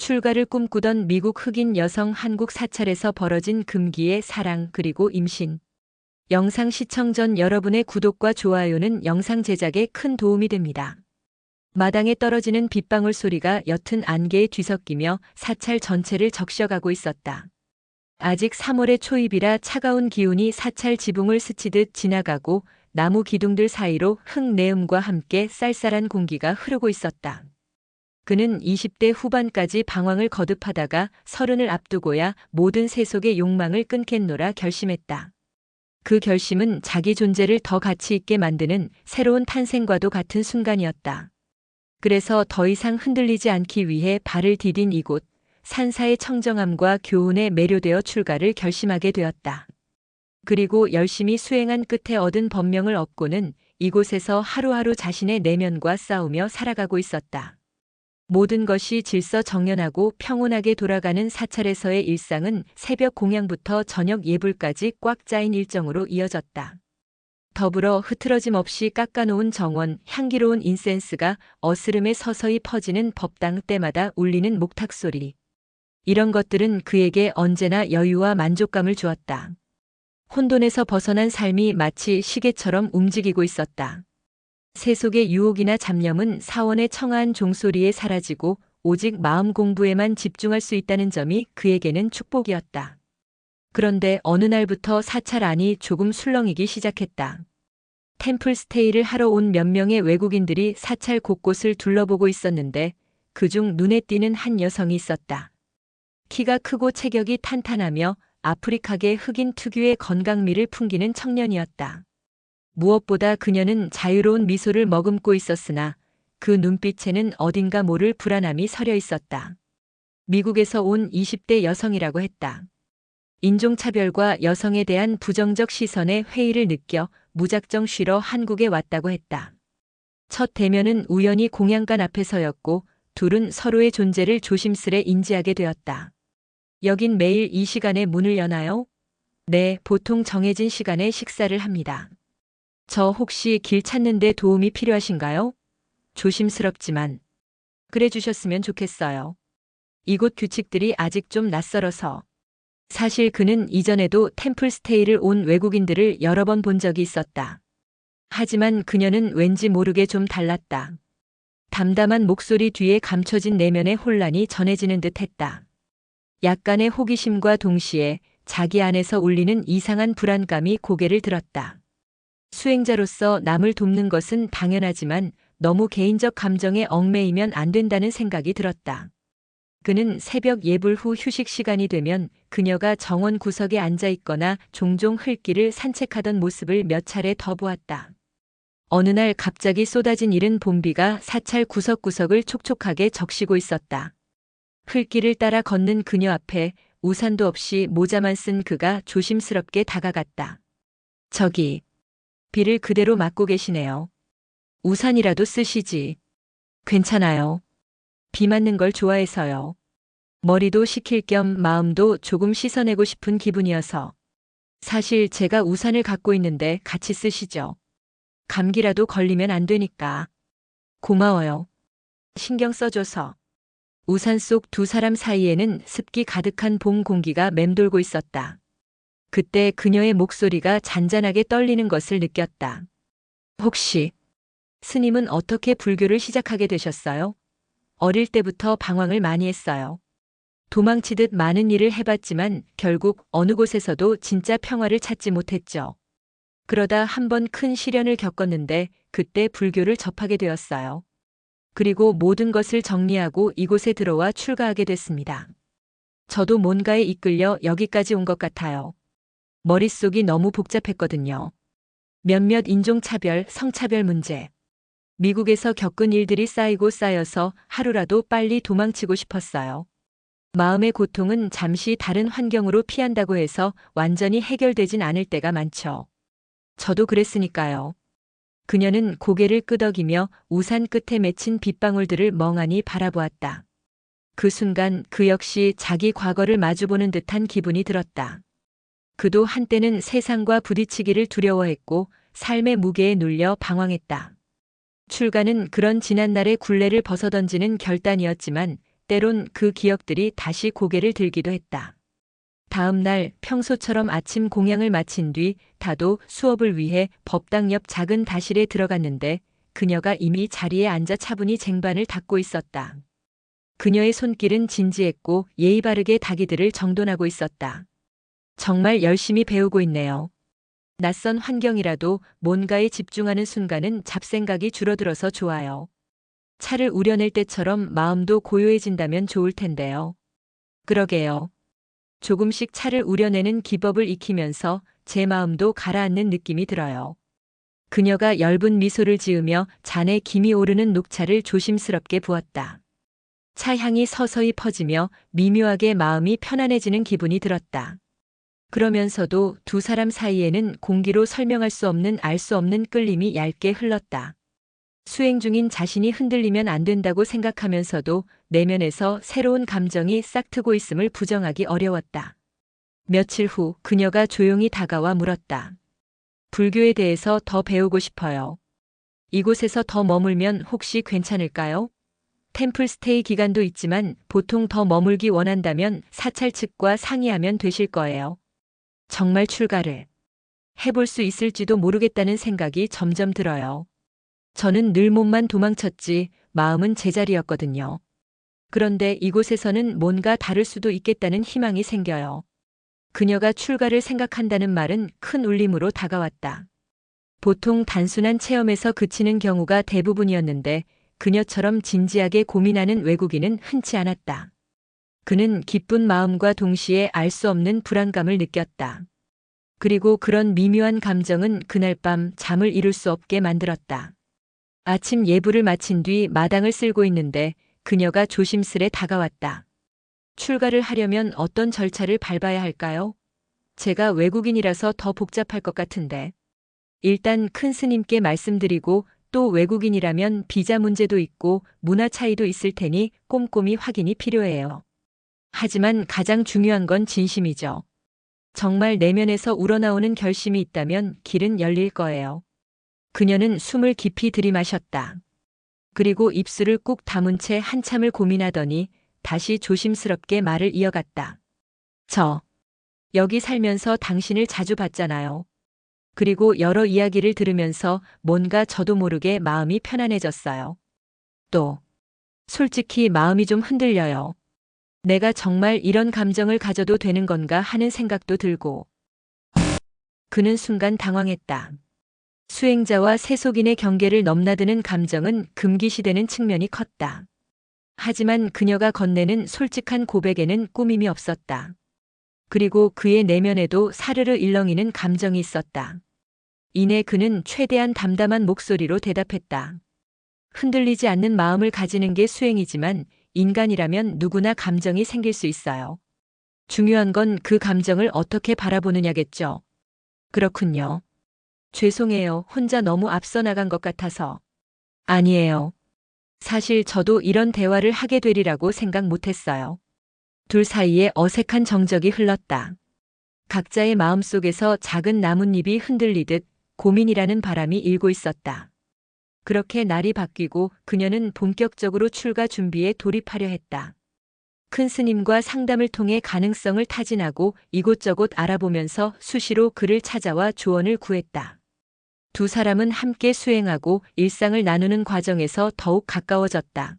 출가를 꿈꾸던 미국 흑인 여성 한국 사찰에서 벌어진 금기의 사랑 그리고 임신. 영상 시청 전 여러분의 구독과 좋아요는 영상 제작에 큰 도움이 됩니다. 마당에 떨어지는 빗방울 소리가 옅은 안개에 뒤섞이며 사찰 전체를 적셔가고 있었다. 아직 3월의 초입이라 차가운 기운이 사찰 지붕을 스치듯 지나가고 나무 기둥들 사이로 흙 내음과 함께 쌀쌀한 공기가 흐르고 있었다. 그는 20대 후반까지 방황을 거듭하다가 서른을 앞두고야 모든 세속의 욕망을 끊겠노라 결심했다. 그 결심은 자기 존재를 더 가치 있게 만드는 새로운 탄생과도 같은 순간이었다. 그래서 더 이상 흔들리지 않기 위해 발을 디딘 이곳, 산사의 청정함과 교훈에 매료되어 출가를 결심하게 되었다. 그리고 열심히 수행한 끝에 얻은 법명을 얻고는 이곳에서 하루하루 자신의 내면과 싸우며 살아가고 있었다. 모든 것이 질서 정연하고 평온하게 돌아가는 사찰에서의 일상은 새벽 공양부터 저녁 예불까지 꽉 짜인 일정으로 이어졌다. 더불어 흐트러짐 없이 깎아놓은 정원, 향기로운 인센스가 어스름에 서서히 퍼지는 법당 때마다 울리는 목탁 소리. 이런 것들은 그에게 언제나 여유와 만족감을 주었다. 혼돈에서 벗어난 삶이 마치 시계처럼 움직이고 있었다. 세속의 유혹이나 잡념은 사원의 청아한 종소리에 사라지고 오직 마음 공부에만 집중할 수 있다는 점이 그에게는 축복이었다. 그런데 어느 날부터 사찰 안이 조금 술렁이기 시작했다. 템플 스테이를 하러 온 몇 명의 외국인들이 사찰 곳곳을 둘러보고 있었는데 그중 눈에 띄는 한 여성이 있었다. 키가 크고 체격이 탄탄하며 아프리카계 흑인 특유의 건강미를 풍기는 청년이었다. 무엇보다 그녀는 자유로운 미소를 머금고 있었으나 그 눈빛에는 어딘가 모를 불안함이 서려 있었다. 미국에서 온 20대 여성이라고 했다. 인종차별과 여성에 대한 부정적 시선에 회의를 느껴 무작정 쉬러 한국에 왔다고 했다. 첫 대면은 우연히 공양관 앞에서였고 둘은 서로의 존재를 조심스레 인지하게 되었다. 여긴 매일 이 시간에 문을 여나요? 네, 보통 정해진 시간에 식사를 합니다. 저 혹시 길 찾는데 도움이 필요하신가요? 조심스럽지만 그래 주셨으면 좋겠어요. 이곳 규칙들이 아직 좀 낯설어서 사실 그는 이전에도 템플 스테이를 온 외국인들을 여러 번 본 적이 있었다. 하지만 그녀는 왠지 모르게 좀 달랐다. 담담한 목소리 뒤에 감춰진 내면의 혼란이 전해지는 듯 했다. 약간의 호기심과 동시에 자기 안에서 울리는 이상한 불안감이 고개를 들었다. 수행자로서 남을 돕는 것은 당연하지만 너무 개인적 감정에 얽매이면 안 된다는 생각이 들었다. 그는 새벽 예불 후 휴식 시간이 되면 그녀가 정원 구석에 앉아 있거나 종종 흘길을 산책하던 모습을 몇 차례 더 보았다. 어느 날 갑자기 쏟아진 이른 봄비가 사찰 구석구석을 촉촉하게 적시고 있었다. 흘길을 따라 걷는 그녀 앞에 우산도 없이 모자만 쓴 그가 조심스럽게 다가갔다. 저기, 비를 그대로 맞고 계시네요. 우산이라도 쓰시지. 괜찮아요. 비 맞는 걸 좋아해서요. 머리도 식힐 겸 마음도 조금 씻어내고 싶은 기분이어서. 사실 제가 우산을 갖고 있는데 같이 쓰시죠. 감기라도 걸리면 안 되니까. 고마워요. 신경 써줘서. 우산 속 두 사람 사이에는 습기 가득한 봄 공기가 맴돌고 있었다. 그때 그녀의 목소리가 잔잔하게 떨리는 것을 느꼈다. 혹시 스님은 어떻게 불교를 시작하게 되셨어요? 어릴 때부터 방황을 많이 했어요. 도망치듯 많은 일을 해봤지만 결국 어느 곳에서도 진짜 평화를 찾지 못했죠. 그러다 한 번 큰 시련을 겪었는데 그때 불교를 접하게 되었어요. 그리고 모든 것을 정리하고 이곳에 들어와 출가하게 됐습니다. 저도 뭔가에 이끌려 여기까지 온 것 같아요. 머릿속이 너무 복잡했거든요. 몇몇 인종차별, 성차별 문제. 미국에서 겪은 일들이 쌓이고 쌓여서 하루라도 빨리 도망치고 싶었어요. 마음의 고통은 잠시 다른 환경으로 피한다고 해서 완전히 해결되진 않을 때가 많죠. 저도 그랬으니까요. 그녀는 고개를 끄덕이며 우산 끝에 맺힌 빗방울들을 멍하니 바라보았다. 그 순간 그 역시 자기 과거를 마주보는 듯한 기분이 들었다. 그도 한때는 세상과 부딪히기를 두려워했고 삶의 무게에 눌려 방황했다. 출가는 그런 지난날의 굴레를 벗어던지는 결단이었지만 때론 그 기억들이 다시 고개를 들기도 했다. 다음 날 평소처럼 아침 공양을 마친 뒤 다도 수업을 위해 법당 옆 작은 다실에 들어갔는데 그녀가 이미 자리에 앉아 차분히 쟁반을 닦고 있었다. 그녀의 손길은 진지했고 예의 바르게 다기들을 정돈하고 있었다. 정말 열심히 배우고 있네요. 낯선 환경이라도 뭔가에 집중하는 순간은 잡생각이 줄어들어서 좋아요. 차를 우려낼 때처럼 마음도 고요해진다면 좋을 텐데요. 그러게요. 조금씩 차를 우려내는 기법을 익히면서 제 마음도 가라앉는 느낌이 들어요. 그녀가 엷은 미소를 지으며 잔에 김이 오르는 녹차를 조심스럽게 부었다. 차 향이 서서히 퍼지며 미묘하게 마음이 편안해지는 기분이 들었다. 그러면서도 두 사람 사이에는 공기로 설명할 수 없는 알 수 없는 끌림이 얇게 흘렀다. 수행 중인 자신이 흔들리면 안 된다고 생각하면서도 내면에서 새로운 감정이 싹트고 있음을 부정하기 어려웠다. 며칠 후 그녀가 조용히 다가와 물었다. 불교에 대해서 더 배우고 싶어요. 이곳에서 더 머물면 혹시 괜찮을까요? 템플 스테이 기간도 있지만 보통 더 머물기 원한다면 사찰 측과 상의하면 되실 거예요. 정말 출가를 해볼 수 있을지도 모르겠다는 생각이 점점 들어요. 저는 늘 몸만 도망쳤지 마음은 제자리였거든요. 그런데 이곳에서는 뭔가 다를 수도 있겠다는 희망이 생겨요. 그녀가 출가를 생각한다는 말은 큰 울림으로 다가왔다. 보통 단순한 체험에서 그치는 경우가 대부분이었는데 그녀처럼 진지하게 고민하는 외국인은 흔치 않았다. 그는 기쁜 마음과 동시에 알 수 없는 불안감을 느꼈다. 그리고 그런 미묘한 감정은 그날 밤 잠을 이룰 수 없게 만들었다. 아침 예불을 마친 뒤 마당을 쓸고 있는데 그녀가 조심스레 다가왔다. 출가를 하려면 어떤 절차를 밟아야 할까요? 제가 외국인이라서 더 복잡할 것 같은데. 일단 큰 스님께 말씀드리고 또 외국인이라면 비자 문제도 있고 문화 차이도 있을 테니 꼼꼼히 확인이 필요해요. 하지만 가장 중요한 건 진심이죠. 정말 내면에서 우러나오는 결심이 있다면 길은 열릴 거예요. 그녀는 숨을 깊이 들이마셨다. 그리고 입술을 꾹 다문 채 한참을 고민하더니 다시 조심스럽게 말을 이어갔다. 저, 여기 살면서 당신을 자주 봤잖아요. 그리고 여러 이야기를 들으면서 뭔가 저도 모르게 마음이 편안해졌어요. 또, 솔직히 마음이 좀 흔들려요. 내가 정말 이런 감정을 가져도 되는 건가 하는 생각도 들고. 그는 순간 당황했다. 수행자와 세속인의 경계를 넘나드는 감정은 금기시되는 측면이 컸다. 하지만 그녀가 건네는 솔직한 고백에는 꾸밈이 없었다. 그리고 그의 내면에도 사르르 일렁이는 감정이 있었다. 이내 그는 최대한 담담한 목소리로 대답했다. 흔들리지 않는 마음을 가지는 게 수행이지만 인간이라면 누구나 감정이 생길 수 있어요. 중요한 건 그 감정을 어떻게 바라보느냐겠죠. 그렇군요. 죄송해요. 혼자 너무 앞서 나간 것 같아서. 아니에요. 사실 저도 이런 대화를 하게 되리라고 생각 못 했어요. 둘 사이에 어색한 정적이 흘렀다. 각자의 마음 속에서 작은 나뭇잎이 흔들리듯 고민이라는 바람이 일고 있었다. 그렇게 날이 바뀌고 그녀는 본격적으로 출가 준비에 돌입하려 했다. 큰 스님과 상담을 통해 가능성을 타진하고 이곳저곳 알아보면서 수시로 그를 찾아와 조언을 구했다. 두 사람은 함께 수행하고 일상을 나누는 과정에서 더욱 가까워졌다.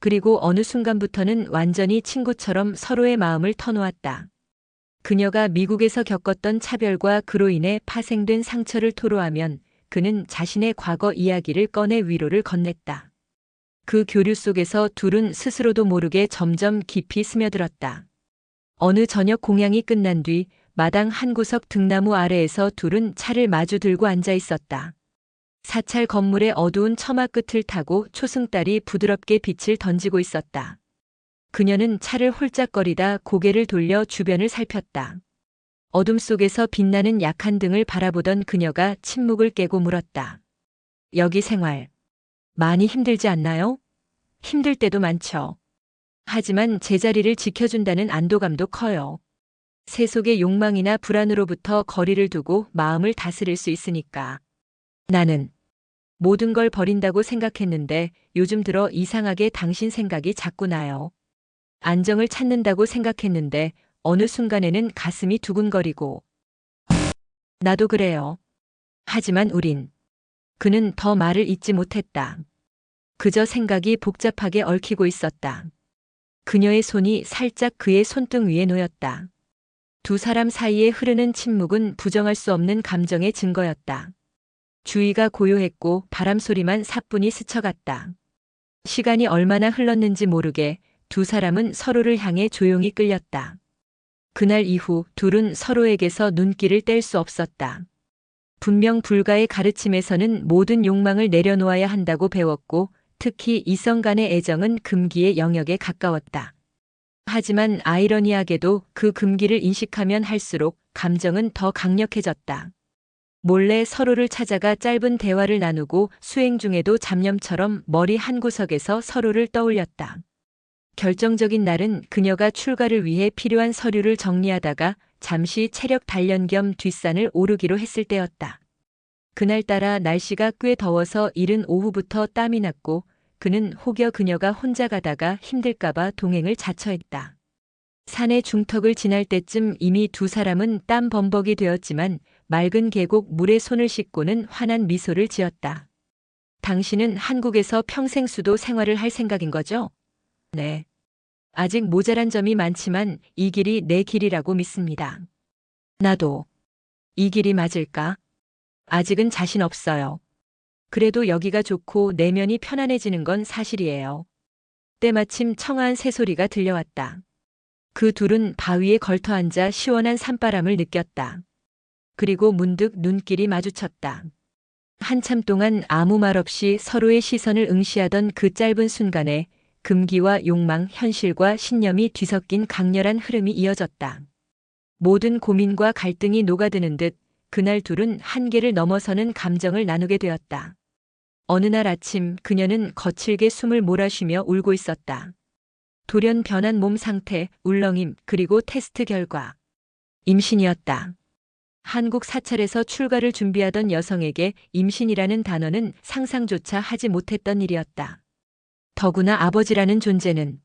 그리고 어느 순간부터는 완전히 친구처럼 서로의 마음을 터놓았다. 그녀가 미국에서 겪었던 차별과 그로 인해 파생된 상처를 토로하면 그는 자신의 과거 이야기를 꺼내 위로를 건넸다. 그 교류 속에서 둘은 스스로도 모르게 점점 깊이 스며들었다. 어느 저녁 공양이 끝난 뒤 마당 한 구석 등나무 아래에서 둘은 차를 마주 들고 앉아 있었다. 사찰 건물의 어두운 처마 끝을 타고 초승달이 부드럽게 빛을 던지고 있었다. 그녀는 차를 홀짝거리다 고개를 돌려 주변을 살폈다. 어둠 속에서 빛나는 약한 등을 바라보던 그녀가 침묵을 깨고 물었다. 여기 생활. 많이 힘들지 않나요? 힘들 때도 많죠. 하지만 제자리를 지켜준다는 안도감도 커요. 세속의 욕망이나 불안으로부터 거리를 두고 마음을 다스릴 수 있으니까. 나는 모든 걸 버린다고 생각했는데 요즘 들어 이상하게 당신 생각이 자꾸 나요. 안정을 찾는다고 생각했는데 어느 순간에는 가슴이 두근거리고 나도 그래요. 하지만 우린 그는 더 말을 잇지 못했다. 그저 생각이 복잡하게 얽히고 있었다. 그녀의 손이 살짝 그의 손등 위에 놓였다. 두 사람 사이에 흐르는 침묵은 부정할 수 없는 감정의 증거였다. 주위가 고요했고 바람 소리만 사뿐히 스쳐갔다. 시간이 얼마나 흘렀는지 모르게 두 사람은 서로를 향해 조용히 끌렸다. 그날 이후 둘은 서로에게서 눈길을 뗄 수 없었다. 분명 불가의 가르침에서는 모든 욕망을 내려놓아야 한다고 배웠고 특히 이성 간의 애정은 금기의 영역에 가까웠다. 하지만 아이러니하게도 그 금기를 인식하면 할수록 감정은 더 강력해졌다. 몰래 서로를 찾아가 짧은 대화를 나누고 수행 중에도 잡념처럼 머리 한구석에서 서로를 떠올렸다. 결정적인 날은 그녀가 출가를 위해 필요한 서류를 정리하다가 잠시 체력 단련 겸 뒷산을 오르기로 했을 때였다. 그날따라 날씨가 꽤 더워서 이른 오후부터 땀이 났고 그는 혹여 그녀가 혼자 가다가 힘들까봐 동행을 자처했다. 산의 중턱을 지날 때쯤 이미 두 사람은 땀 범벅이 되었지만 맑은 계곡 물에 손을 씻고는 환한 미소를 지었다. 당신은 한국에서 평생 수도 생활을 할 생각인 거죠? 네. 아직 모자란 점이 많지만 이 길이 내 길이라고 믿습니다. 나도. 이 길이 맞을까? 아직은 자신 없어요. 그래도 여기가 좋고 내면이 편안해지는 건 사실이에요. 때마침 청아한 새소리가 들려왔다. 그 둘은 바위에 걸터 앉아 시원한 산바람을 느꼈다. 그리고 문득 눈길이 마주쳤다. 한참 동안 아무 말 없이 서로의 시선을 응시하던 그 짧은 순간에 금기와 욕망, 현실과 신념이 뒤섞인 강렬한 흐름이 이어졌다. 모든 고민과 갈등이 녹아드는 듯 그날 둘은 한계를 넘어서는 감정을 나누게 되었다. 어느 날 아침 그녀는 거칠게 숨을 몰아쉬며 울고 있었다. 돌연 변한 몸 상태, 울렁임, 그리고 테스트 결과. 임신이었다. 한국 사찰에서 출가를 준비하던 여성에게 임신이라는 단어는 상상조차 하지 못했던 일이었다. 더구나 아버지라는 존재는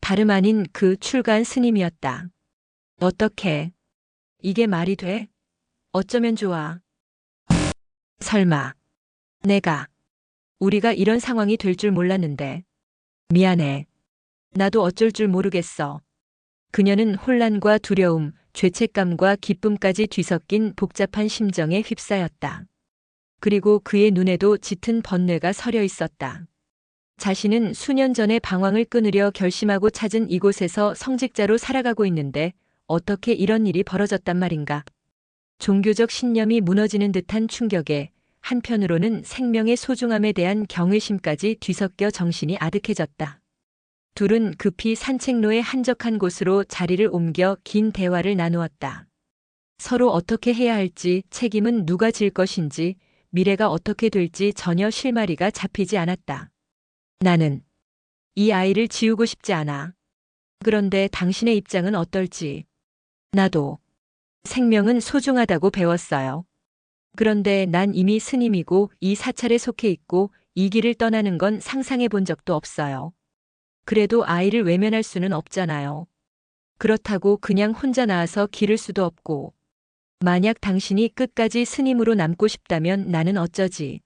다름 아닌 그 출가한 스님이었다. 어떻게? 이게 말이 돼? 어쩌면 좋아. 설마. 내가. 우리가 이런 상황이 될 줄 몰랐는데. 미안해. 나도 어쩔 줄 모르겠어. 그녀는 혼란과 두려움, 죄책감과 기쁨까지 뒤섞인 복잡한 심정에 휩싸였다. 그리고 그의 눈에도 짙은 번뇌가 서려 있었다. 자신은 수년 전에 방황을 끊으려 결심하고 찾은 이곳에서 성직자로 살아가고 있는데 어떻게 이런 일이 벌어졌단 말인가. 종교적 신념이 무너지는 듯한 충격에 한편으로는 생명의 소중함에 대한 경외심까지 뒤섞여 정신이 아득해졌다. 둘은 급히 산책로의 한적한 곳으로 자리를 옮겨 긴 대화를 나누었다. 서로 어떻게 해야 할지, 책임은 누가 질 것인지, 미래가 어떻게 될지 전혀 실마리가 잡히지 않았다. 나는 이 아이를 지우고 싶지 않아. 그런데 당신의 입장은 어떨지. 나도 생명은 소중하다고 배웠어요. 그런데 난 이미 스님이고 이 사찰에 속해 있고 이 길을 떠나는 건 상상해 본 적도 없어요. 그래도 아이를 외면할 수는 없잖아요. 그렇다고 그냥 혼자 나와서 기를 수도 없고. 만약 당신이 끝까지 스님으로 남고 싶다면 나는 어쩌지.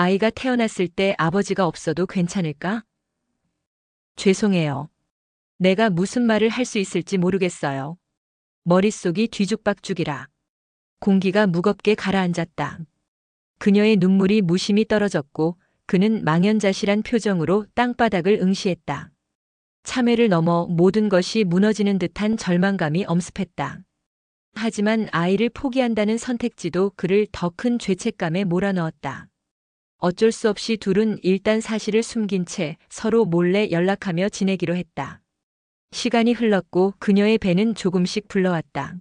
아이가 태어났을 때 아버지가 없어도 괜찮을까? 죄송해요. 내가 무슨 말을 할 수 있을지 모르겠어요. 머릿속이 뒤죽박죽이라. 공기가 무겁게 가라앉았다. 그녀의 눈물이 무심히 떨어졌고 그는 망연자실한 표정으로 땅바닥을 응시했다. 참회를 넘어 모든 것이 무너지는 듯한 절망감이 엄습했다. 하지만 아이를 포기한다는 선택지도 그를 더 큰 죄책감에 몰아넣었다. 어쩔 수 없이 둘은 일단 사실을 숨긴 채 서로 몰래 연락하며 지내기로 했다. 시간이 흘렀고 그녀의 배는 조금씩 불러왔다.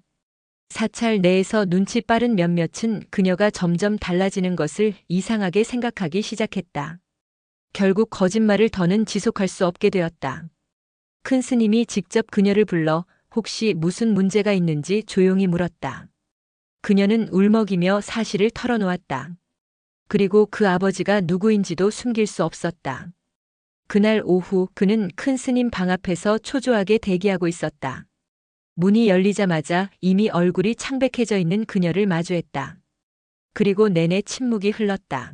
사찰 내에서 눈치 빠른 몇몇은 그녀가 점점 달라지는 것을 이상하게 생각하기 시작했다. 결국 거짓말을 더는 지속할 수 없게 되었다. 큰 스님이 직접 그녀를 불러 혹시 무슨 문제가 있는지 조용히 물었다. 그녀는 울먹이며 사실을 털어놓았다. 그리고 그 아버지가 누구인지도 숨길 수 없었다. 그날 오후 그는 큰 스님 방 앞에서 초조하게 대기하고 있었다. 문이 열리자마자 이미 얼굴이 창백해져 있는 그녀를 마주했다. 그리고 내내 침묵이 흘렀다.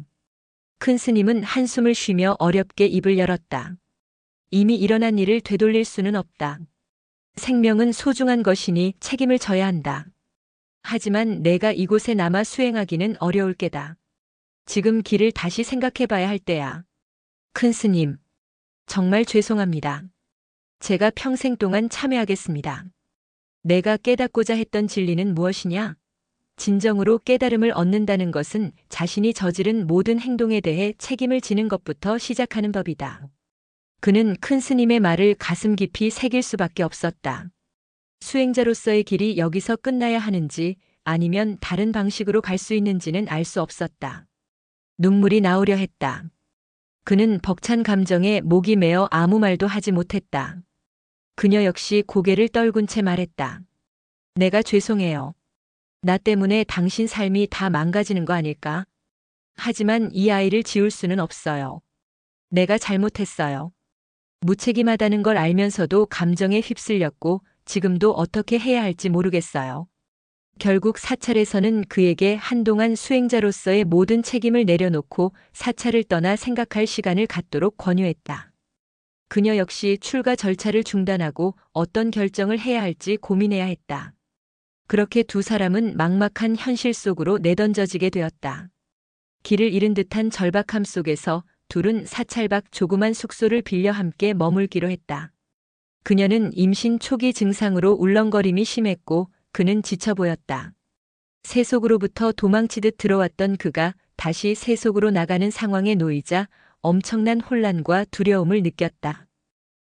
큰 스님은 한숨을 쉬며 어렵게 입을 열었다. 이미 일어난 일을 되돌릴 수는 없다. 생명은 소중한 것이니 책임을 져야 한다. 하지만 내가 이곳에 남아 수행하기는 어려울 게다. 지금 길을 다시 생각해 봐야 할 때야. 큰 스님, 정말 죄송합니다. 제가 평생 동안 참여하겠습니다. 내가 깨닫고자 했던 진리는 무엇이냐? 진정으로 깨달음을 얻는다는 것은 자신이 저지른 모든 행동에 대해 책임을 지는 것부터 시작하는 법이다. 그는 큰 스님의 말을 가슴 깊이 새길 수밖에 없었다. 수행자로서의 길이 여기서 끝나야 하는지 아니면 다른 방식으로 갈 수 있는지는 알 수 없었다. 눈물이 나오려 했다. 그는 벅찬 감정에 목이 메어 아무 말도 하지 못했다. 그녀 역시 고개를 떨군 채 말했다. 내가 죄송해요. 나 때문에 당신 삶이 다 망가지는 거 아닐까? 하지만 이 아이를 지울 수는 없어요. 내가 잘못했어요. 무책임하다는 걸 알면서도 감정에 휩쓸렸고 지금도 어떻게 해야 할지 모르겠어요. 결국 사찰에서는 그에게 한동안 수행자로서의 모든 책임을 내려놓고 사찰을 떠나 생각할 시간을 갖도록 권유했다. 그녀 역시 출가 절차를 중단하고 어떤 결정을 해야 할지 고민해야 했다. 그렇게 두 사람은 막막한 현실 속으로 내던져지게 되었다. 길을 잃은 듯한 절박함 속에서 둘은 사찰 밖 조그만 숙소를 빌려 함께 머물기로 했다. 그녀는 임신 초기 증상으로 울렁거림이 심했고 그는 지쳐 보였다. 세속으로부터 도망치듯 들어왔던 그가 다시 세속으로 나가는 상황에 놓이자 엄청난 혼란과 두려움을 느꼈다.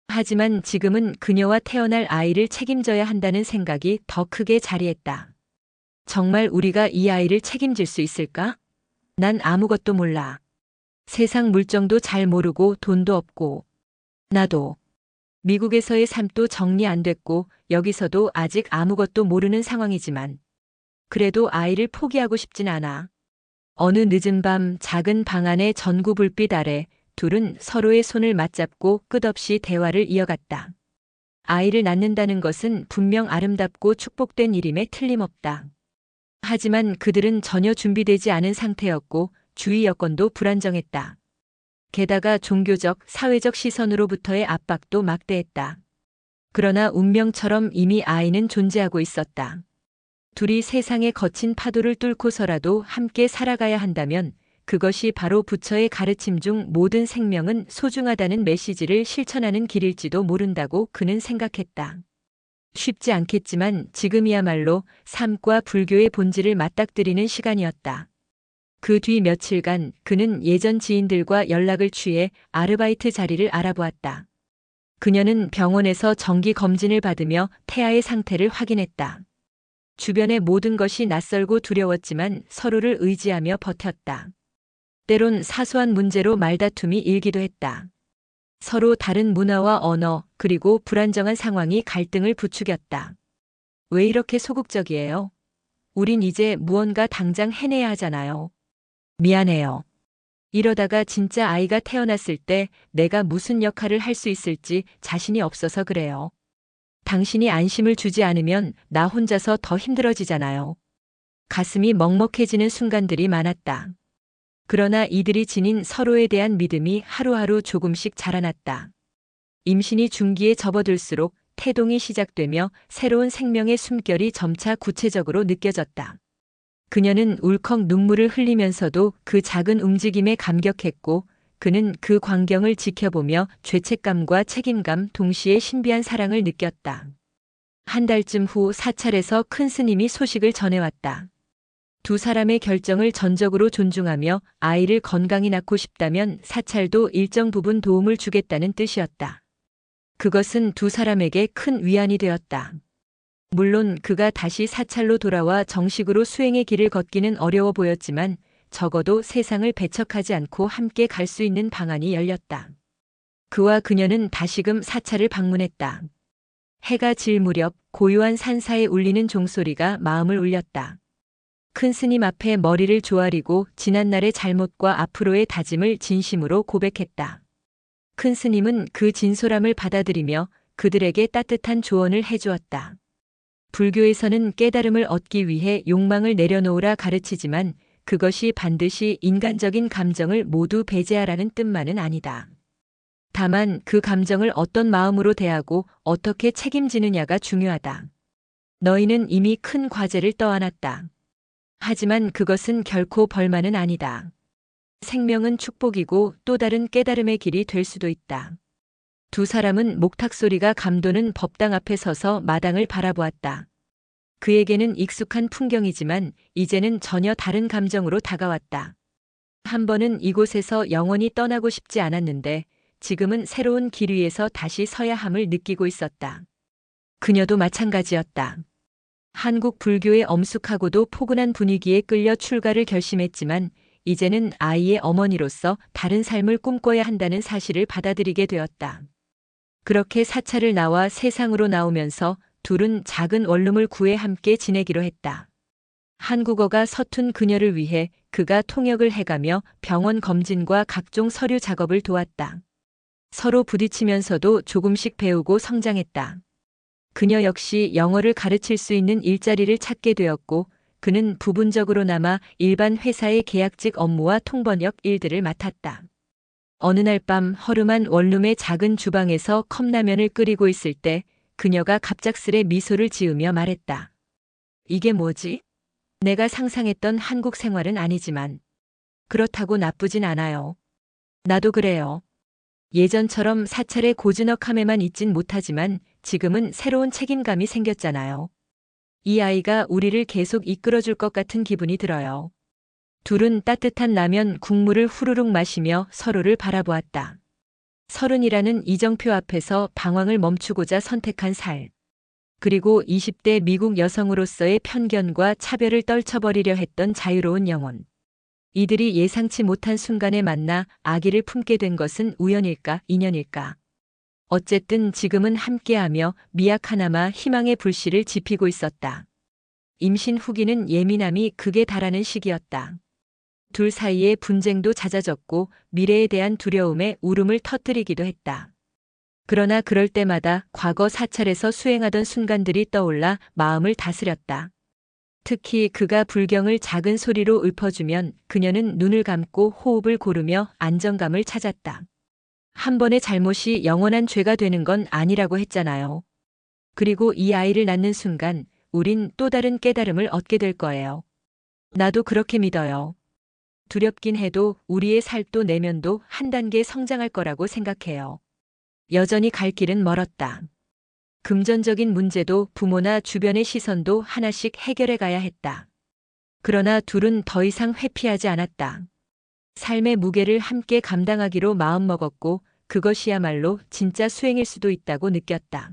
하지만 지금은 그녀와 태어날 아이를 책임져야 한다는 생각이 더 크게 자리했다. 정말 우리가 이 아이를 책임질 수 있을까? 난 아무것도 몰라. 세상 물정도 잘 모르고 돈도 없고. 나도. 미국에서의 삶도 정리 안 됐고 여기서도 아직 아무것도 모르는 상황이지만 그래도 아이를 포기하고 싶진 않아. 어느 늦은 밤 작은 방 안의 전구 불빛 아래 둘은 서로의 손을 맞잡고 끝없이 대화를 이어갔다. 아이를 낳는다는 것은 분명 아름답고 축복된 일임에 틀림없다. 하지만 그들은 전혀 준비되지 않은 상태였고 주위 여건도 불안정했다. 게다가 종교적, 사회적 시선으로부터의 압박도 막대했다. 그러나 운명처럼 이미 아이는 존재하고 있었다. 둘이 세상의 거친 파도를 뚫고서라도 함께 살아가야 한다면 그것이 바로 부처의 가르침 중 모든 생명은 소중하다는 메시지를 실천하는 길일지도 모른다고 그는 생각했다. 쉽지 않겠지만 지금이야말로 삶과 불교의 본질을 맞닥뜨리는 시간이었다. 그 뒤 며칠간 그는 예전 지인들과 연락을 취해 아르바이트 자리를 알아보았다. 그녀는 병원에서 정기 검진을 받으며 태아의 상태를 확인했다. 주변의 모든 것이 낯설고 두려웠지만 서로를 의지하며 버텼다. 때론 사소한 문제로 말다툼이 일기도 했다. 서로 다른 문화와 언어, 그리고 불안정한 상황이 갈등을 부추겼다. 왜 이렇게 소극적이에요? 우린 이제 무언가 당장 해내야 하잖아요. 미안해요. 이러다가 진짜 아이가 태어났을 때 내가 무슨 역할을 할 수 있을지 자신이 없어서 그래요. 당신이 안심을 주지 않으면 나 혼자서 더 힘들어지잖아요. 가슴이 먹먹해지는 순간들이 많았다. 그러나 이들이 지닌 서로에 대한 믿음이 하루하루 조금씩 자라났다. 임신이 중기에 접어들수록 태동이 시작되며 새로운 생명의 숨결이 점차 구체적으로 느껴졌다. 그녀는 울컥 눈물을 흘리면서도 그 작은 움직임에 감격했고 그는 그 광경을 지켜보며 죄책감과 책임감 동시에 신비한 사랑을 느꼈다. 한 달쯤 후 사찰에서 큰 스님이 소식을 전해왔다. 두 사람의 결정을 전적으로 존중하며 아이를 건강히 낳고 싶다면 사찰도 일정 부분 도움을 주겠다는 뜻이었다. 그것은 두 사람에게 큰 위안이 되었다. 물론 그가 다시 사찰로 돌아와 정식으로 수행의 길을 걷기는 어려워 보였지만 적어도 세상을 배척하지 않고 함께 갈 수 있는 방안이 열렸다. 그와 그녀는 다시금 사찰을 방문했다. 해가 질 무렵 고요한 산사에 울리는 종소리가 마음을 울렸다. 큰 스님 앞에 머리를 조아리고 지난날의 잘못과 앞으로의 다짐을 진심으로 고백했다. 큰 스님은 그 진솔함을 받아들이며 그들에게 따뜻한 조언을 해주었다. 불교에서는 깨달음을 얻기 위해 욕망을 내려놓으라 가르치지만 그것이 반드시 인간적인 감정을 모두 배제하라는 뜻만은 아니다. 다만 그 감정을 어떤 마음으로 대하고 어떻게 책임지느냐가 중요하다. 너희는 이미 큰 과제를 떠안았다. 하지만 그것은 결코 벌만은 아니다. 생명은 축복이고 또 다른 깨달음의 길이 될 수도 있다. 두 사람은 목탁 소리가 감도는 법당 앞에 서서 마당을 바라보았다. 그에게는 익숙한 풍경이지만 이제는 전혀 다른 감정으로 다가왔다. 한 번은 이곳에서 영원히 떠나고 싶지 않았는데 지금은 새로운 길 위에서 다시 서야 함을 느끼고 있었다. 그녀도 마찬가지였다. 한국 불교의 엄숙하고도 포근한 분위기에 끌려 출가를 결심했지만 이제는 아이의 어머니로서 다른 삶을 꿈꿔야 한다는 사실을 받아들이게 되었다. 그렇게 사찰을 나와 세상으로 나오면서 둘은 작은 원룸을 구해 함께 지내기로 했다. 한국어가 서툰 그녀를 위해 그가 통역을 해가며 병원 검진과 각종 서류 작업을 도왔다. 서로 부딪히면서도 조금씩 배우고 성장했다. 그녀 역시 영어를 가르칠 수 있는 일자리를 찾게 되었고 그는 부분적으로나마 일반 회사의 계약직 업무와 통번역 일들을 맡았다. 어느 날 밤 허름한 원룸의 작은 주방에서 컵라면을 끓이고 있을 때 그녀가 갑작스레 미소를 지으며 말했다. 이게 뭐지? 내가 상상했던 한국 생활은 아니지만 그렇다고 나쁘진 않아요. 나도 그래요. 예전처럼 사찰의 고즈넉함에만 있진 못하지만 지금은 새로운 책임감이 생겼잖아요. 이 아이가 우리를 계속 이끌어줄 것 같은 기분이 들어요. 둘은 따뜻한 라면 국물을 후루룩 마시며 서로를 바라보았다. 서른이라는 이정표 앞에서 방황을 멈추고자 선택한 살. 그리고 20대 미국 여성으로서의 편견과 차별을 떨쳐버리려 했던 자유로운 영혼. 이들이 예상치 못한 순간에 만나 아기를 품게 된 것은 우연일까, 인연일까. 어쨌든 지금은 함께하며 미약 하나마 희망의 불씨를 지피고 있었다. 임신 후기는 예민함이 극에 달하는 시기였다. 둘 사이의 분쟁도 잦아졌고 미래에 대한 두려움에 울음을 터뜨리기도 했다. 그러나 그럴 때마다 과거 사찰에서 수행하던 순간들이 떠올라 마음을 다스렸다. 특히 그가 불경을 작은 소리로 읊어주면 그녀는 눈을 감고 호흡을 고르며 안정감을 찾았다. 한 번의 잘못이 영원한 죄가 되는 건 아니라고 했잖아요. 그리고 이 아이를 낳는 순간 우린 또 다른 깨달음을 얻게 될 거예요. 나도 그렇게 믿어요. 두렵긴 해도 우리의 살도 내면도 한 단계 성장할 거라고 생각해요. 여전히 갈 길은 멀었다. 금전적인 문제도 부모나 주변의 시선도 하나씩 해결해 가야 했다. 그러나 둘은 더 이상 회피하지 않았다. 삶의 무게를 함께 감당하기로 마음먹었고 그것이야말로 진짜 수행일 수도 있다고 느꼈다.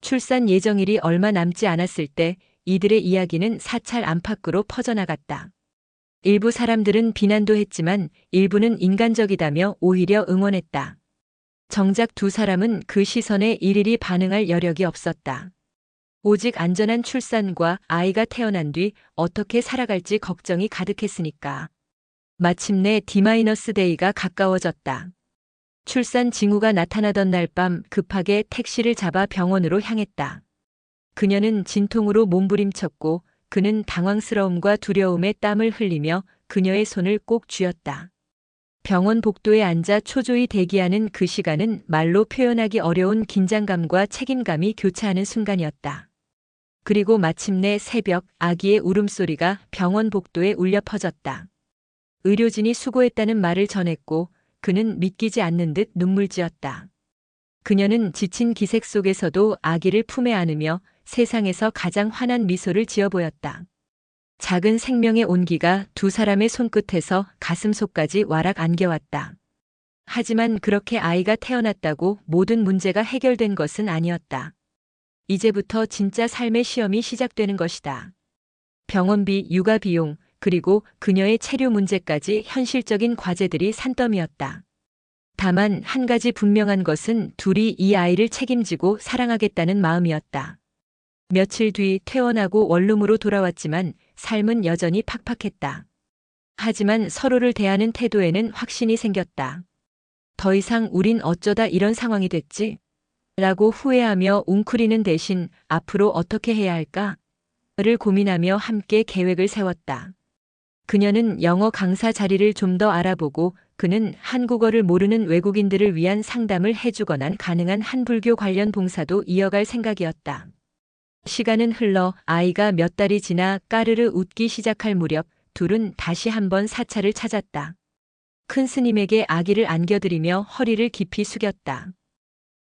출산 예정일이 얼마 남지 않았을 때 이들의 이야기는 사찰 안팎으로 퍼져나갔다. 일부 사람들은 비난도 했지만 일부는 인간적이다며 오히려 응원했다. 정작 두 사람은 그 시선에 일일이 반응할 여력이 없었다. 오직 안전한 출산과 아이가 태어난 뒤 어떻게 살아갈지 걱정이 가득했으니까. 마침내 D-데이가 가까워졌다. 출산 징후가 나타나던 날 밤 급하게 택시를 잡아 병원으로 향했다. 그녀는 진통으로 몸부림쳤고 그는 당황스러움과 두려움에 땀을 흘리며 그녀의 손을 꼭 쥐었다. 병원 복도에 앉아 초조히 대기하는 그 시간은 말로 표현하기 어려운 긴장감과 책임감이 교차하는 순간이었다. 그리고 마침내 새벽 아기의 울음소리가 병원 복도에 울려 퍼졌다. 의료진이 수고했다는 말을 전했고 그는 믿기지 않는 듯 눈물 지었다. 그녀는 지친 기색 속에서도 아기를 품에 안으며 세상에서 가장 환한 미소를 지어 보였다. 작은 생명의 온기가 두 사람의 손끝에서 가슴속까지 와락 안겨왔다. 하지만 그렇게 아이가 태어났다고 모든 문제가 해결된 것은 아니었다. 이제부터 진짜 삶의 시험이 시작되는 것이다. 병원비, 육아 비용, 그리고 그녀의 체류 문제까지 현실적인 과제들이 산더미였다. 다만 한 가지 분명한 것은 둘이 이 아이를 책임지고 사랑하겠다는 마음이었다. 며칠 뒤 퇴원하고 원룸으로 돌아왔지만 삶은 여전히 팍팍했다. 하지만 서로를 대하는 태도에는 확신이 생겼다. 더 이상 우린 어쩌다 이런 상황이 됐지? 라고 후회하며 웅크리는 대신 앞으로 어떻게 해야 할까? 를 고민하며 함께 계획을 세웠다. 그녀는 영어 강사 자리를 좀 더 알아보고 그는 한국어를 모르는 외국인들을 위한 상담을 해주거나 가능한 한불교 관련 봉사도 이어갈 생각이었다. 시간은 흘러 아이가 몇 달이 지나 까르르 웃기 시작할 무렵 둘은 다시 한번 사찰을 찾았다. 큰 스님에게 아기를 안겨드리며 허리를 깊이 숙였다.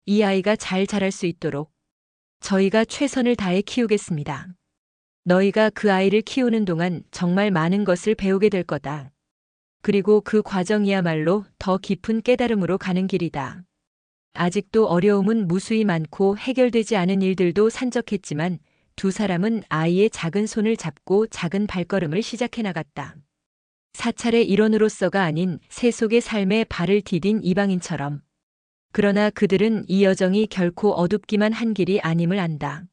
이 아이가 잘 자랄 수 있도록 저희가 최선을 다해 키우겠습니다. 너희가 그 아이를 키우는 동안 정말 많은 것을 배우게 될 거다. 그리고 그 과정이야말로 더 깊은 깨달음으로 가는 길이다. 아직도 어려움은 무수히 많고 해결되지 않은 일들도 산적했지만 두 사람은 아이의 작은 손을 잡고 작은 발걸음을 시작해 나갔다. 사찰의 일원으로서가 아닌 세속의 삶에 발을 디딘 이방인처럼. 그러나 그들은 이 여정이 결코 어둡기만 한 길이 아님을 안다.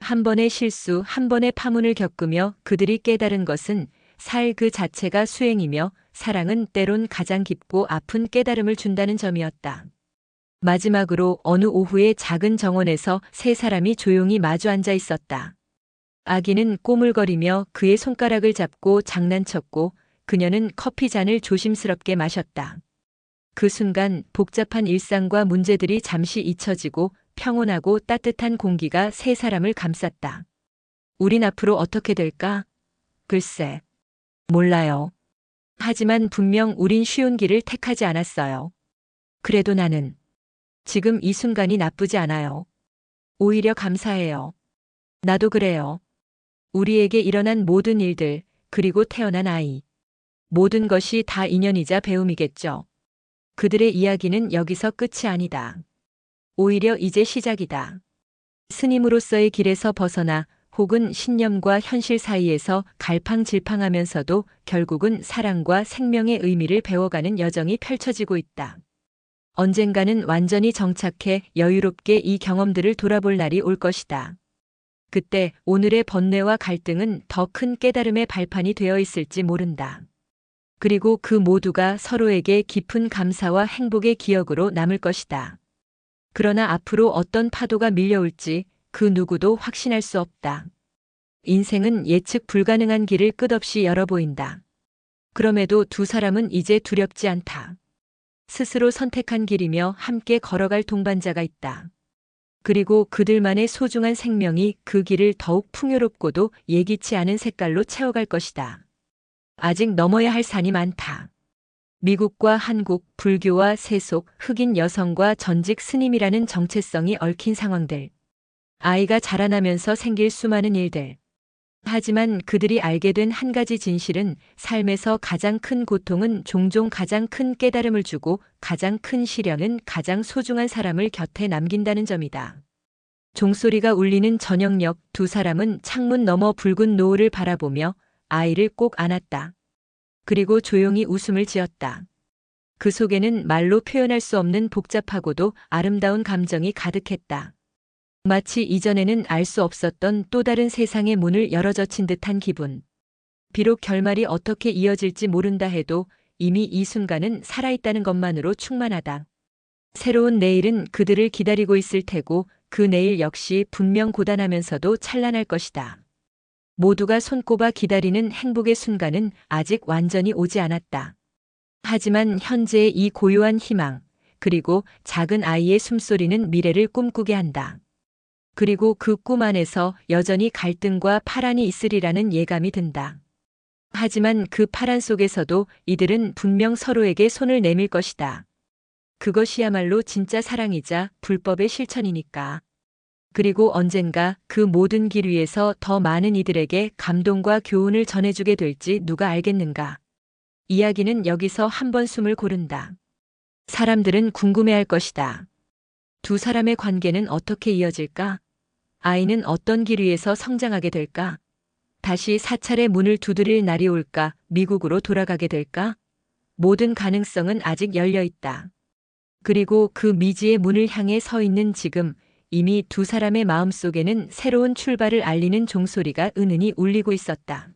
한 번의 실수, 한 번의 파문을 겪으며 그들이 깨달은 것은 살 그 자체가 수행이며 사랑은 때론 가장 깊고 아픈 깨달음을 준다는 점이었다. 마지막으로 어느 오후의 작은 정원에서 세 사람이 조용히 마주 앉아 있었다. 아기는 꼬물거리며 그의 손가락을 잡고 장난쳤고 그녀는 커피 잔을 조심스럽게 마셨다. 그 순간 복잡한 일상과 문제들이 잠시 잊혀지고 평온하고 따뜻한 공기가 세 사람을 감쌌다. 우린 앞으로 어떻게 될까? 글쎄. 몰라요. 하지만 분명 우린 쉬운 길을 택하지 않았어요. 그래도 나는 지금 이 순간이 나쁘지 않아요. 오히려 감사해요. 나도 그래요. 우리에게 일어난 모든 일들, 그리고 태어난 아이. 모든 것이 다 인연이자 배움이겠죠. 그들의 이야기는 여기서 끝이 아니다. 오히려 이제 시작이다. 스님으로서의 길에서 벗어나 혹은 신념과 현실 사이에서 갈팡질팡하면서도 결국은 사랑과 생명의 의미를 배워가는 여정이 펼쳐지고 있다. 언젠가는 완전히 정착해 여유롭게 이 경험들을 돌아볼 날이 올 것이다. 그때 오늘의 번뇌와 갈등은 더 큰 깨달음의 발판이 되어 있을지 모른다. 그리고 그 모두가 서로에게 깊은 감사와 행복의 기억으로 남을 것이다. 그러나 앞으로 어떤 파도가 밀려올지 그 누구도 확신할 수 없다. 인생은 예측 불가능한 길을 끝없이 열어 보인다. 그럼에도 두 사람은 이제 두렵지 않다. 스스로 선택한 길이며 함께 걸어갈 동반자가 있다. 그리고 그들만의 소중한 생명이 그 길을 더욱 풍요롭고도 예기치 않은 색깔로 채워갈 것이다. 아직 넘어야 할 산이 많다. 미국과 한국, 불교와 세속, 흑인 여성과 전직 스님이라는 정체성이 얽힌 상황들. 아이가 자라나면서 생길 수많은 일들. 하지만 그들이 알게 된 한 가지 진실은 삶에서 가장 큰 고통은 종종 가장 큰 깨달음을 주고 가장 큰 시련은 가장 소중한 사람을 곁에 남긴다는 점이다. 종소리가 울리는 저녁역 두 사람은 창문 너머 붉은 노을을 바라보며 아이를 꼭 안았다. 그리고 조용히 웃음을 지었다. 그 속에는 말로 표현할 수 없는 복잡하고도 아름다운 감정이 가득했다. 마치 이전에는 알 수 없었던 또 다른 세상의 문을 열어젖힌 듯한 기분. 비록 결말이 어떻게 이어질지 모른다 해도 이미 이 순간은 살아있다는 것만으로 충만하다. 새로운 내일은 그들을 기다리고 있을 테고 그 내일 역시 분명 고단하면서도 찬란할 것이다. 모두가 손꼽아 기다리는 행복의 순간은 아직 완전히 오지 않았다. 하지만 현재의 이 고요한 희망, 그리고 작은 아이의 숨소리는 미래를 꿈꾸게 한다. 그리고 그 꿈 안에서 여전히 갈등과 파란이 있으리라는 예감이 든다. 하지만 그 파란 속에서도 이들은 분명 서로에게 손을 내밀 것이다. 그것이야말로 진짜 사랑이자 불법의 실천이니까. 그리고 언젠가 그 모든 길 위에서 더 많은 이들에게 감동과 교훈을 전해주게 될지 누가 알겠는가. 이야기는 여기서 한 번 숨을 고른다. 사람들은 궁금해할 것이다. 두 사람의 관계는 어떻게 이어질까? 아이는 어떤 길 위에서 성장하게 될까? 다시 사찰의 문을 두드릴 날이 올까? 미국으로 돌아가게 될까? 모든 가능성은 아직 열려 있다. 그리고 그 미지의 문을 향해 서 있는 지금 이미 두 사람의 마음 속에는 새로운 출발을 알리는 종소리가 은은히 울리고 있었다.